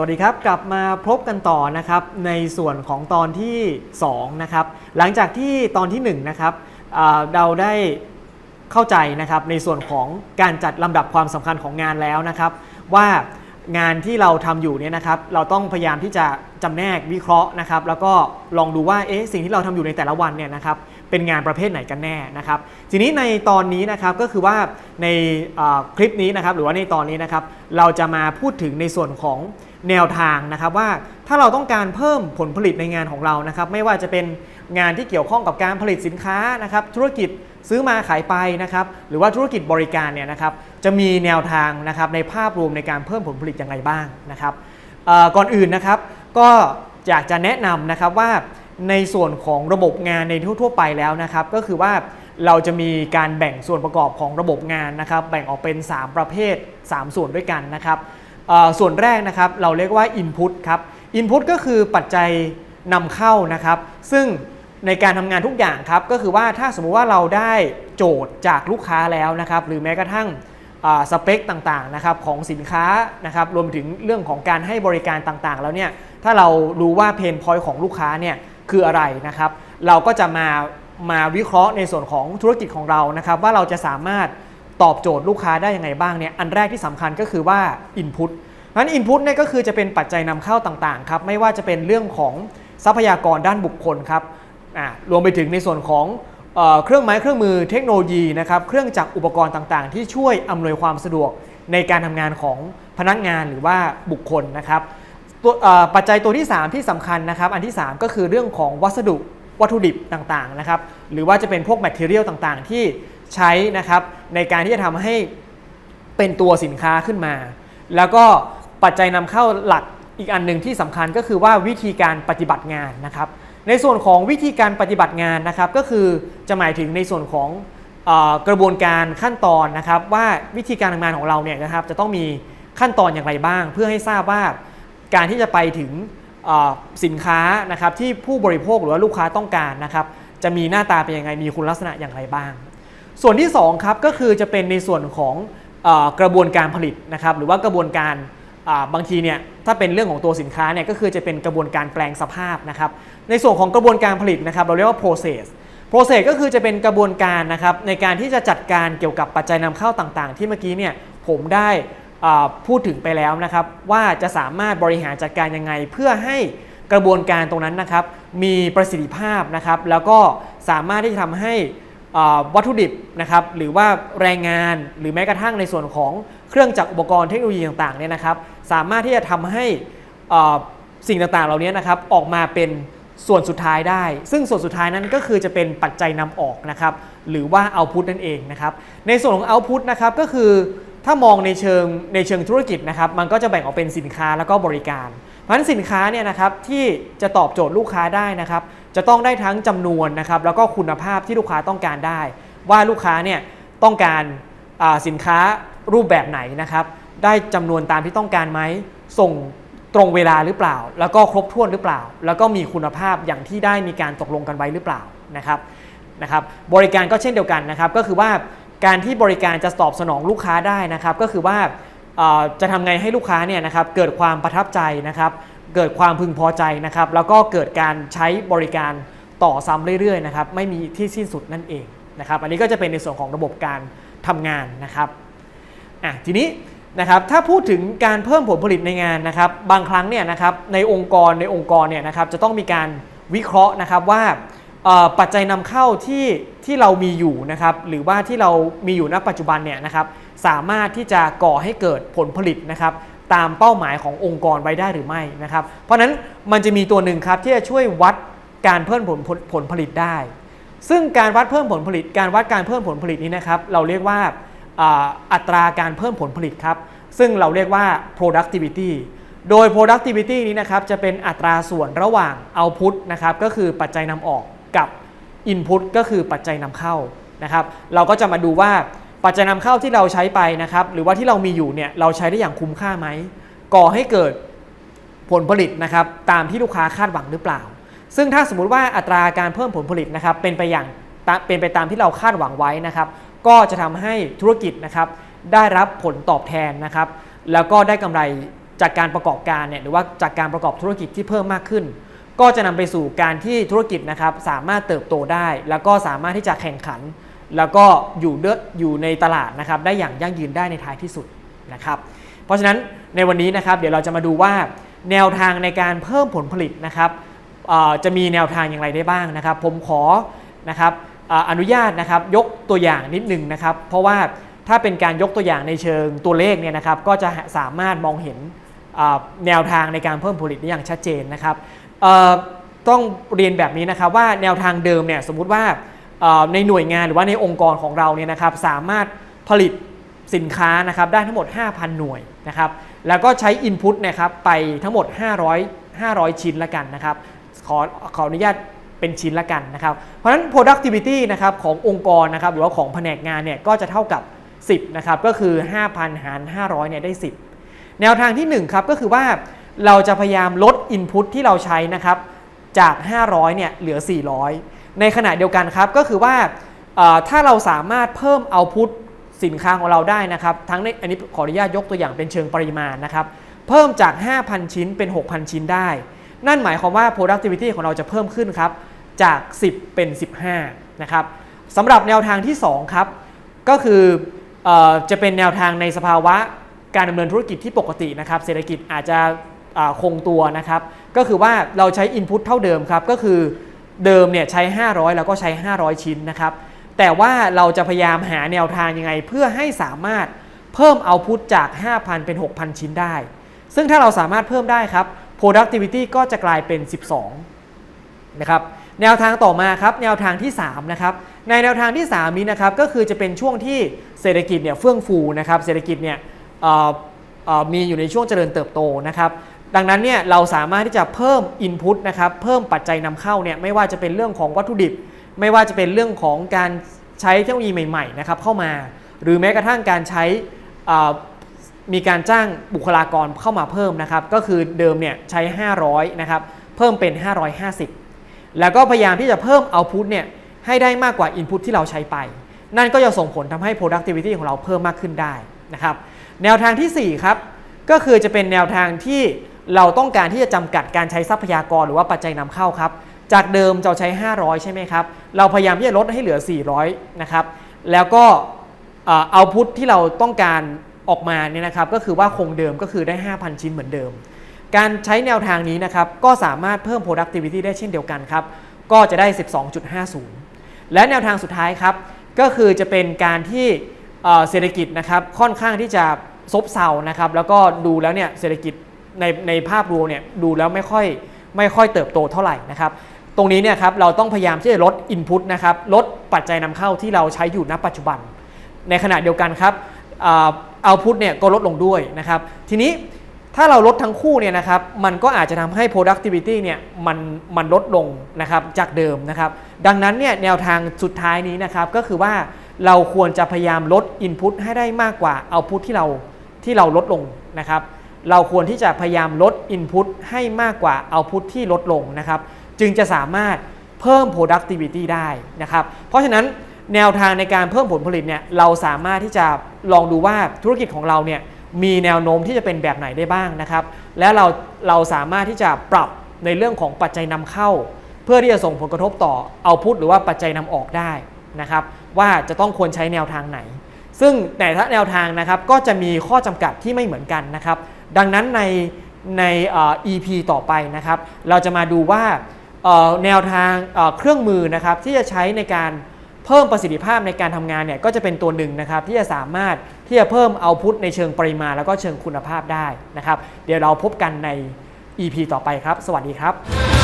วัสดีครับ กลับมาพบกันต่อนะครับในส่วนของตอนที่2นะครับหลังจากที่ตอนที่1นะครับเราได้เข้าใจนะครับในส่วนของการจัดลำดับความสำคัญของงานแล้วนะครับ ว่างานที่เราทำอยู่เนี่ยนะครับ เราต้องพยายามที่จะจำแนกวิเคราะห์นะครับ แล้วก็ลองดูว่าเอ๊ะสิ่งที่เราทำอยู่ในแต่ละวันเนี่ยนะครับเป็นงานประเภทไหนกันแน่นะครับ ทีนี้ในตอนนี้นะครับก็คือว่าในคลิปนี้นะครับหรือว่าในตอนนี้นะครับเราจะมาพูดถึงในส่วนของ แนวทางนะครับว่าถ้าเราต้องการเพิ่มผลผลิตในงานของเรานะครับไม่ว่าจะเป็นงานที่เกี่ยวข้องกับการผลิตสินค้านะครับธุรกิจซื้อมาขายไปนะครับหรือว่าธุรกิจบริการเนี่ยนะครับจะมีแนวทางนะครับในภาพรวมในการเพิ่มผลผลิตอย่างไรบ้างนะครับก่อนอื่นนะครับก็อยากจะแนะนำนะครับว่าในส่วนของระบบงานในทั่ว ๆ ไปแล้วนะครับ ก็คือว่าเราจะมีการแบ่งส่วนประกอบของระบบงานนะครับ แบ่งออกเป็น 3 ประเภท 3 ส่วนด้วยกันนะครับ ส่วนแรกนะครับเราเรียกว่า Input ครับ Input ก็คือปัจจัยนำเข้านะครับ ซึ่งในการทำงานทุกอย่างครับก็คือว่าถ้าสมมุติว่าเราได้โจทย์จากลูกค้าแล้วนะครับหรือแม้กระทั่งสเปคต่างๆนะครับของสินค้านะครับรวมถึงเรื่องของการให้บริการต่างๆ แล้วเนี่ยถ้าเรารู้ว่าเพนพอยต์ของลูกค้าเนี่ยคืออะไรนะครับ เราก็จะมามาวิเคราะห์ในส่วนของธุรกิจของเรานะครับ ว่าเราจะสามารถ ตอบโจทย์ลูกค้าได้ยังไงบ้างเนี่ยอันแรกที่สำคัญก็คือว่า Input นั้น Input เนี่ยก็คือจะเป็นปัจจัยนำเข้าต่างๆครับไม่ว่าจะเป็นเรื่องของทรัพยากรด้านบุคคลครับรวมไปถึงในส่วนของเออเครื่องไม้เครื่องมือเทคโนโลยีนะครับเครื่องจักรอุปกรณ์ต่างๆ ที่ช่วยอำนวยความสะดวกในการทำงานของพนักงานหรือว่าบุคคลนะครับตัวปัจจัยตัวที่ 3 ที่สำคัญนะครับ อันที่ 3 ก็คือเรื่องของวัสดุวัตถุดิบต่างๆนะครับหรือว่าจะเป็นพวกแมทเทียลต่างๆ ที่ ใช้นะครับในการที่จะทำให้เป็นตัวสินค้าขึ้นมา แล้วก็ปัจจัยนำเข้าหลักอีกอันหนึ่งที่สำคัญก็คือว่าวิธีการปฏิบัติงานนะครับ ในส่วนของวิธีการปฏิบัติงานนะครับ ก็คือจะหมายถึงในส่วนของกระบวนการขั้นตอนนะครับว่าวิธีการทำงานของเราเนี่ยนะครับจะต้องมีขั้นตอนอย่างไรบ้าง เพื่อให้ทราบว่าการที่จะไปถึงสินค้านะครับที่ผู้บริโภคหรือว่าลูกค้าต้องการนะครับจะมีหน้าตาเป็นยังไงมีคุณลักษณะอย่างไรบ้าง ส่วนที่ 2 ครับก็คือจะเป็นในส่วนของอกระบวนการผลิตนะครับหรือว่ากระบวนการาบางทีเนี่ยถ้าเป็นเรื่องของตัวสินค้าเนี่ยก็คือจะเป็นกระบวนการแปลงสภาพนะครับในส่วนของกระบวนการผลิตนะครับเราเรียกว่า process process ก็คือจะเป็นกระบวนการนะครับในการที่จะจัดการเกี่ยวกับปัจจัยนำเข้าต่างๆ ที่เมื่อกี้เนี่ยผมได้พูดถึงไปแล้วนะครับว่าจะสามารถบริหารจัดการยังไงเพื่อให้กระบวนการตรงนั้นนะครับมีประสิทธิภาพนะครับแล้วก็สามารถที่จะทำให้ วัตถุดิบนะครับหรือว่าแรงงานหรือแม้กระทั่งในส่วนของเครื่องจักรอุปกรณ์เทคโนโลยีต่างๆเนี่ยนะครับสามารถที่จะทำให้สิ่งต่างๆ เหล่านี้นะครับออกมาเป็นส่วนสุดท้ายได้ ซึ่งส่วนสุดท้ายนั้นก็คือจะเป็นปัจจัยนำออกนะครับหรือว่าเอาพุทนั่นเองนะครับในส่วนของเอาพุทนะครับก็คือถ้ามองในเชิงในเชิงธุรกิจนะครับมันก็จะแบ่งออกเป็นสินค้าแล้วก็บริการ เพราะฉะนั้นสินค้าเนี่ยนะครับที่จะตอบโจทย์ลูกค้าได้นะครับ จะต้องได้ทั้งจำนวนนะครับแล้วก็คุณภาพที่ลูกค้าต้องการได้ ว่าลูกค้าเนี่ยต้องการาสินค้ารูปแบบไหนนะครับ ได้จำนวนตามที่ต้องการไหมส่งตรงเวลาหรือเปล่า แล้วก็ครบถ้วนหรือเปล่า แล้วก็มีคุณภาพอย่างที่ได้มีการตกลงกันไว้หรือเปล่านะครับนะครับบริการก็เช่นเดียวกันนะครับ ก็คือว่าการที่บริการจะตอบสนองลูกค้าได้นะครับ ก็คือว่าจะทำไงให้ลูกค้าเนี่ยนะครับเกิดความประทับใจนะครับ เกิดความพึงพอใจนะครับ แล้วก็เกิดการใช้บริการต่อซ้ำเรื่อยๆนะครับไม่มีที่สิ้นสุดนั่นเองนะครับ อันนี้ก็จะเป็นในส่วนของระบบการทำงานนะครับอะทีนี้นะครับถ้าพูดถึงการเพิ่มผลผลิตในงานนะครับ บางครั้งเนี่ยนะครับในองค์กรในองค์กรเนี่ยนะครับจะต้องมีการวิเคราะห์นะครับว่าปัจจัยนำเข้าที่ที่เรามีอยู่นะครับหรือว่าที่เรามีอยู่ณปัจจุบันเนี่ยนะครับสามารถที่จะก่อให้เกิดผลผลิตนะครับ ตามเป้าหมายขององค์กรไว้ได้หรือไม่นะครับ เพราะนั้นมันจะมีตัวหนึ่งครับที่จะช่วยวัดการเพิ่มผลผลผลผลิตได้ ซึ่งการวัดเพิ่มผลผลิต การวัดการเพิ่มผลผลิตนี้นะครับ เราเรียกว่าอ่าอัตราการเพิ่มผลผลิตครับ ซึ่งเราเรียกว่า productivity โดย productivity นี้นะครับจะเป็นอัตราส่วนระหว่าง output นะครับก็คือปัจจัยนำออกกับ input ก็คือปัจจัยนำเข้านะครับ เราก็จะมาดูว่า ปัจจัยนำเข้าที่เราใช้ไปนะครับ หรือว่าที่เรามีอยู่เนี่ยเราใช้ได้อย่างคุ้มค่าไหมก่อให้เกิดผลผลิตนะครับตามที่ลูกค้าคาดหวังหรือเปล่า ซึ่งถ้าสมมุติว่าอัตราการเพิ่มผลผลิตนะครับเป็นไปอย่างเป็นไปตามที่เราคาดหวังไว้นะครับ ก็จะทำให้ธุรกิจนะครับได้รับผลตอบแทนนะครับ แล้วก็ได้กำไรจากการประกอบการเนี่ยหรือว่าจากการประกอบธุรกิจที่เพิ่มมากขึ้น ก็จะนำไปสู่การที่ธุรกิจนะครับสามารถเติบโตได้ แล้วก็สามารถที่จะแข่งขัน แล้วก็อยู่เดอยู่ในตลาดนะครับได้อย่างยั่งยืนได้ในท้ายที่สุดนะครับ เพราะฉะนั้นในวันนี้นะครับเดี๋ยวเราจะมาดูว่าแนวทางในการเพิ่มผลผลิตนะครับจะมีแนวทางอย่างไรได้บ้างนะครับ ผมขอนะครับออนุญาตนะครับยกตัวอย่างนิดหนึ่งนะครับ เพราะว่าถ้าเป็นการยกตัวอย่างในเชิงตัวเลขเนี่ยนะครับ ก็จะสามารถมองเห็นแนวทางในการเพิ่มผลิตได้อย่างชัดเจนนะครับต้องเรียนแบบนี้นะครับว่าแนวทางเดิมเนี่ยสมมุติว่า ในหน่วยงานหรือว่าในองค์กรของเราเนี่ยนะครับสามารถผลิตสินค้านะครับได้ทั้งหมด 5,000 หน่วยนะครับแล้วก็ใช้ Input นะครับไปทั้งหมด 500 500 ชิ้นละกันนะครับขอขออนุญาตเป็นชิ้นละกันนะครับ เพราะฉะนั้น productivity นะครับขององค์กรนะครับหรือว่าของแผนกงานเนี่ยก็จะเท่ากับ 10นะครับก็คือ 5,000 หาร 500เนี่ยได้ 10 แนวทางที่ 1 ครับก็คือว่าเราจะพยายามลด Input ที่เราใช้นะครับจาก 500เนี่ยเหลือ 400 ในขณะเดียวกันครับก็คือว่าถ้าเราสามารถเพิ่ม output สินค้าของเราได้นะครับ ทั้งในอันนี้ขออนุญาตยกตัวอย่างเป็นเชิงปริมาณนะครับ เพิ่มจาก 5,000 ชิ้นเป็น 6,000 ชิ้นได้ นั่นหมายความว่า productivity ของเราจะเพิ่มขึ้นครับจาก 10 เป็น 15 นะครับสำหรับแนวทางที่ 2 ครับ ก็คือออจะเป็นแนวทางในสภาวะการดำเนินธุรกิจที่ปกตินะครับ เศรษฐกิจอาจจะคงตัวนะครับ ก็คือว่าเราใช้ Input เท่าเดิมครับ ก็คือ เดิมเนี่ยใช้ 500 แล้วก็ใช้ 500 ชิ้นนะครับ แต่ว่าเราจะพยายามหาแนวทางยังไง เพื่อให้สามารถเพิ่มเอาพุทจาก 5,000 เป็น 6,000 ชิ้นได้ ซึ่งถ้าเราสามารถเพิ่มได้ครับ productivity ก็จะกลายเป็น 12 นะครับ แนวทางต่อมาครับ แนวทางที่ 3 นะครับ ในแนวทางที่ 3 นี้นะครับ ก็คือจะเป็นช่วงที่เศรษฐกิจเนี่ยเฟื่องฟูนะครับ เศรษฐกิจเนี่ยมีอยู่ในช่วงเจริญเติบโตนะครับ ดังนั้นเนี่ยเราสามารถที่จะเพิ่ม Input นะครับเพิ่มปัจจัยนำเข้าเนี่ยไม่ว่าจะเป็นเรื่องของวัตถุดิบ ไม่ว่าจะเป็นเรื่องของการใช้เทคโนโลยีใหม่ๆนะครับเข้ามา หรือแม้กระทั่งการใช้อ่ามีการจ้างบุคลากรเข้ามาเพิ่มนะครับก็คือเดิมเนี่ยใช้ 500นะครับเพิ่มเป็น 550 แล้วก็พยายามที่จะเพิ่ม output เนี่ยให้ได้มากกว่า input ที่เราใช้ไป นั่นก็จะส่งผลทำให้ productivity ของเราเพิ่มมากขึ้นได้นะครับแนวทางทีสี่4 ครับ ก็คือจะเป็นแนวทางที่ เราต้องการที่จะจำกัดการใช้ทรัพยากรหรือว่าปัจจัยนำเข้าครับ จากเดิมเราใช้ 500 ใช่ไหมครับ เราพยายามที่จะลดให้เหลือ 400 นะครับ แล้วก็เอาพุทที่เราต้องการออกมาเนี่ยนะครับ ก็คือว่าคงเดิมก็คือได้ 5,000 ชิ้นเหมือนเดิม การใช้แนวทางนี้นะครับ ก็สามารถเพิ่ม productivity ได้เช่นเดียวกันครับ ก็จะได้ 12.50 และแนวทางสุดท้ายครับ ก็คือจะเป็นการที่เศรษฐกิจนะครับค่อนข้างที่จะซบเซานะครับ แล้วก็ดูแล้วเนี่ยเศรษฐกิจ ในในภาพรวมเนี่ยดูแล้วไม่ค่อยไม่ค่อยเติบโตเท่าไหร่นะครับตรงนี้เนี่ยครับเราต้องพยายามที่จะลด Input นะครับลดปัจจัยนำเข้าที่เราใช้อยู่ณปัจจุบัน ในขณะเดียวกันครับเอาพุทเนี่ยก็ลดลงด้วยนะครับทีนี้ถ้าเราลดทั้งคู่เนี่ยนะครับมันก็อาจจะทำให้ productivity เนี่ยมันมันลดลงนะครับจากเดิมนะครับดังนั้นเนี่ยแนวทางสุดท้ายนี้นะครับก็คือว่าเราควรจะพยายามลด input ให้ได้มากกว่า output ที่เราที่เราลดลงนะครับ เราควรที่จะพยายามลด input ให้มากกว่า output ที่ลดลงนะครับ จึงจะสามารถเพิ่ม productivity ได้นะครับ เพราะฉะนั้นแนวทางในการเพิ่มผลผลิตเนี่ยเราสามารถที่จะลองดูว่าธุรกิจของเราเนี่ยมีแนวโน้มที่จะเป็นแบบไหนได้บ้างนะครับ และเราเราสามารถที่จะปรับในเรื่องของปัจจัยนำเข้า เพื่อที่จะส่งผลกระทบต่อเอาพุทหรือว่าปัจจัยนำออกได้นะครับ ว่าจะต้องควรใช้แนวทางไหน ซึ่งแต่ละแนวทางนะครับก็จะมีข้อจำกัดที่ไม่เหมือนกันนะครับ ดังนั้นในใน EP ต่อไปนะครับ เราจะมาดูว่าแนวทางเครื่องมือนะครับที่จะใช้ในการเพิ่มประสิทธิภาพในการทำงานเนี่ยก็จะเป็นตัวหนึ่งนะครับที่จะสามารถที่จะเพิ่มเอาพุทในเชิงปริมาณ แล้วก็เชิงคุณภาพได้นะครับ เดี๋ยวเราพบกันใน EP ต่อไปครับ สวัสดีครับ